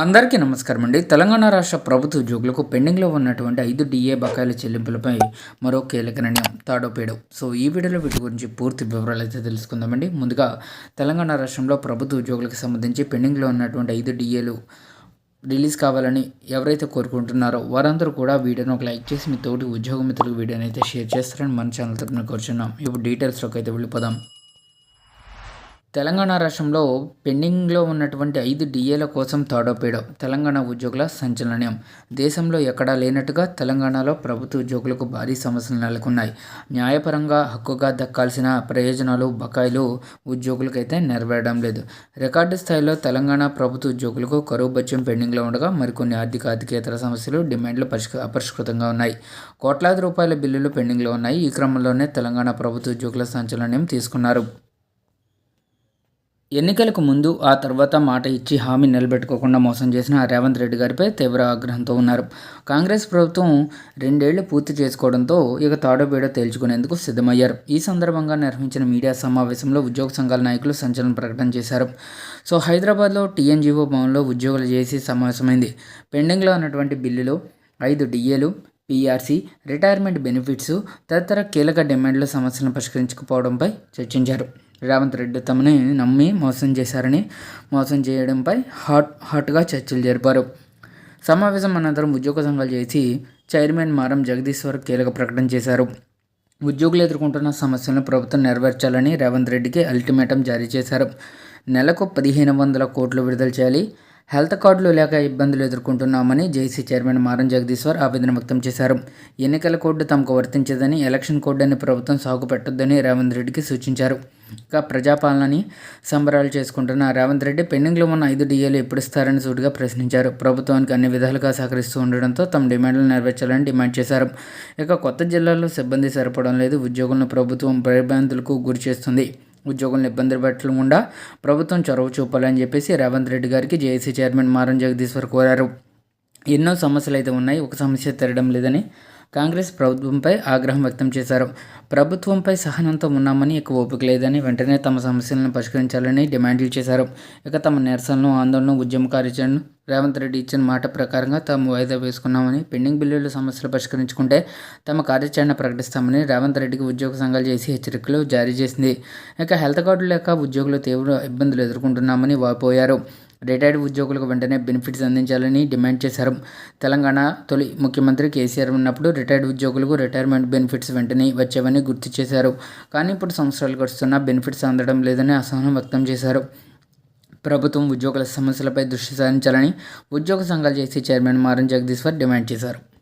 అందరికీ నమస్కారం అండి. తెలంగాణ రాష్ట్ర ప్రభుత్వ ఉద్యోగులకు పెండింగ్లో ఉన్నటువంటి ఐదు డిఏ బకాయిల చెల్లింపులపై మరో కీలక నిర్ణయం తాడోపేడు సో ఈ వీడియోలో వీటి గురించి పూర్తి వివరాలు అయితే తెలుసుకుందామండి. ముందుగా తెలంగాణ రాష్ట్రంలో ప్రభుత్వ ఉద్యోగులకు సంబంధించి పెండింగ్లో ఉన్నటువంటి ఐదు డిఏలు రిలీజ్ కావాలని ఎవరైతే కోరుకుంటున్నారో వారందరూ కూడా వీడియోను ఒక లైక్ చేసి మీ తోటి ఉద్యోగ మిత్రులకు వీడియోని అయితే షేర్ చేస్తారని మన ఛానల్ తరపున కోరుచున్నాం. ఇప్పుడు డీటెయిల్స్లోకి అయితే వెళ్ళిపోదాం. తెలంగాణ రాష్ట్రంలో పెండింగ్లో ఉన్నటువంటి ఐదు డిఏల కోసం తాడోపేడో తెలంగాణ ఉద్యోగుల సంచలనం. దేశంలో ఎక్కడా లేనట్టుగా తెలంగాణలో ప్రభుత్వ ఉద్యోగులకు భారీ సమస్యలు నెలకొన్నాయి. న్యాయపరంగా హక్కుగా దక్కాల్సిన ప్రయోజనాలు బకాయిలు ఉద్యోగులకైతే నెరవేరడం లేదు. రికార్డు స్థాయిలో తెలంగాణ ప్రభుత్వ ఉద్యోగులకు కరువు బత్యం పెండింగ్లో ఉండగా మరికొన్ని ఆర్థిక ఆర్థికేతర సమస్యలు డిమాండ్లు పరిష్క అపరిష్కృతంగా ఉన్నాయి. కోట్లాది రూపాయల బిల్లులు పెండింగ్లో ఉన్నాయి. ఈ క్రమంలోనే తెలంగాణ ప్రభుత్వ ఉద్యోగుల సంచలనం తీసుకున్నారు. ఎన్నికలకు ముందు ఆ తర్వాత మాట ఇచ్చి హామీ నిలబెట్టుకోకుండా మోసం చేసిన రేవంత్ రెడ్డి గారిపై తీవ్ర ఆగ్రహంతో ఉన్నారు. కాంగ్రెస్ ప్రభుత్వం రెండేళ్ళు పూర్తి చేసుకోవడంతో ఇక తాడోబేడో తేల్చుకునేందుకు సిద్ధమయ్యారు. ఈ సందర్భంగా నిర్వహించిన మీడియా సమావేశంలో ఉద్యోగ సంఘాల నాయకులు సంచలన ప్రకటన చేశారు. సో హైదరాబాద్లో టీఎన్జీఓ భవన్లో ఉద్యోగులు చేసి సమావేశమైంది. పెండింగ్లో ఉన్నటువంటి బిల్లులు ఐదు డిఏలు పీఆర్సీ రిటైర్మెంట్ బెనిఫిట్స్ తదితర కీలక డిమాండ్ల సమస్యలను పరిష్కరించకపోవడంపై చర్చించారు. రేవంత్ రెడ్డి తమని నమ్మి మోసం చేశారని మోసం చేయడంపై హాట్ హాట్గా చర్చలు జరిపారు. సమావేశం అనంతరం ఉద్యోగ సంఘాలు చేసి చైర్మన్ మారం జగదీశ్వర్ కీలక ప్రకటన చేశారు. ఉద్యోగులు ఎదుర్కొంటున్న సమస్యలను ప్రభుత్వం నెరవేర్చాలని రేవంత్ రెడ్డికి అల్టిమేటం జారీ చేశారు. నెలకు పదిహేను వందల కోట్లు విడుదల చేయాలి. హెల్త్ కార్డులు లేక ఇబ్బందులు ఎదుర్కొంటున్నామని జేసీ చైర్మన్ మారం జగదీశ్వర్ ఆవేదన వ్యక్తం చేశారు. ఎన్నికల కోడ్ తమకు వర్తించదని ఎలక్షన్ కోడ్ అని ప్రభుత్వం సాగు పెట్టొద్దని రేవంత్ రెడ్డికి సూచించారు. ఇక ప్రజాపాలనని సంబరాలు చేసుకుంటున్న రేవంత్ రెడ్డి పెండింగ్లో ఉన్న ఐదు డిఏలు ఎప్పుడు ఇస్తారని సూటిగా ప్రశ్నించారు. ప్రభుత్వానికి అన్ని విధాలుగా సహకరిస్తూ ఉండడంతో తమ డిమాండ్లు నెరవేర్చాలని డిమాండ్ చేశారు. ఇక కొత్త జిల్లాల్లో సిబ్బంది సరిపడం లేదు ఉద్యోగులను ప్రభుత్వం భయభ్రాంతులకు గురి చేస్తుంది ఉద్యోగులను ఇబ్బందులు పెట్టకుండా ప్రభుత్వం చొరవ చూపాలని చెప్పేసి రేవంత్ రెడ్డి గారికి జేఏసీ చైర్మన్ మారం జగదీశ్వర్ కోరారు. ఎన్నో సమస్యలు అయితే ఉన్నాయి. ఒక సమస్య తెరడం లేదని కాంగ్రెస్ ప్రభుత్వంపై ఆగ్రహం వ్యక్తం చేశారు. ప్రభుత్వంపై సహనంతో ఉన్నామని ఎక్కువ ఓపిక లేదని వెంటనే తమ సమస్యలను పరిష్కరించాలని డిమాండ్లు చేశారు. ఇక తమ నిరసనలు ఆందోళన ఉద్యమ కార్యాచరణను రేవంత్ రెడ్డి ఇచ్చిన మాట ప్రకారంగా తాము వాయిదా వేసుకున్నామని పెండింగ్ బిల్లుల సమస్యలు పరిష్కరించుకుంటే తమ కార్యాచరణ ప్రకటిస్తామని రేవంత్ రెడ్డికి ఉద్యోగ సంఘాలు చేసి హెచ్చరికలు జారీ చేసింది. ఇక హెల్త్ కార్డు లేక ఉద్యోగులు తీవ్ర ఇబ్బందులు ఎదుర్కొంటున్నామని వాపోయారు. రిటైర్డ్ ఉద్యోగులకు వెంటనే బెనిఫిట్స్ అందించాలని డిమాండ్ చేశారు. తెలంగాణ తొలి ముఖ్యమంత్రి కేసీఆర్ ఉన్నప్పుడు రిటైర్డ్ ఉద్యోగులకు రిటైర్మెంట్ బెనిఫిట్స్ వెంటనే వచ్చేవని గుర్తు చేశారు. కానీ ఇప్పుడు సంవత్సరాలు గడుస్తున్నా బెనిఫిట్స్ అందడం లేదని అసహనం వ్యక్తం చేశారు. ప్రభుత్వం ఉద్యోగుల సమస్యలపై దృష్టి సారించాలని ఉద్యోగ సంఘాలు చేసి చైర్మన్ మారన్ జగదీశ్వర్ డిమాండ్ చేశారు.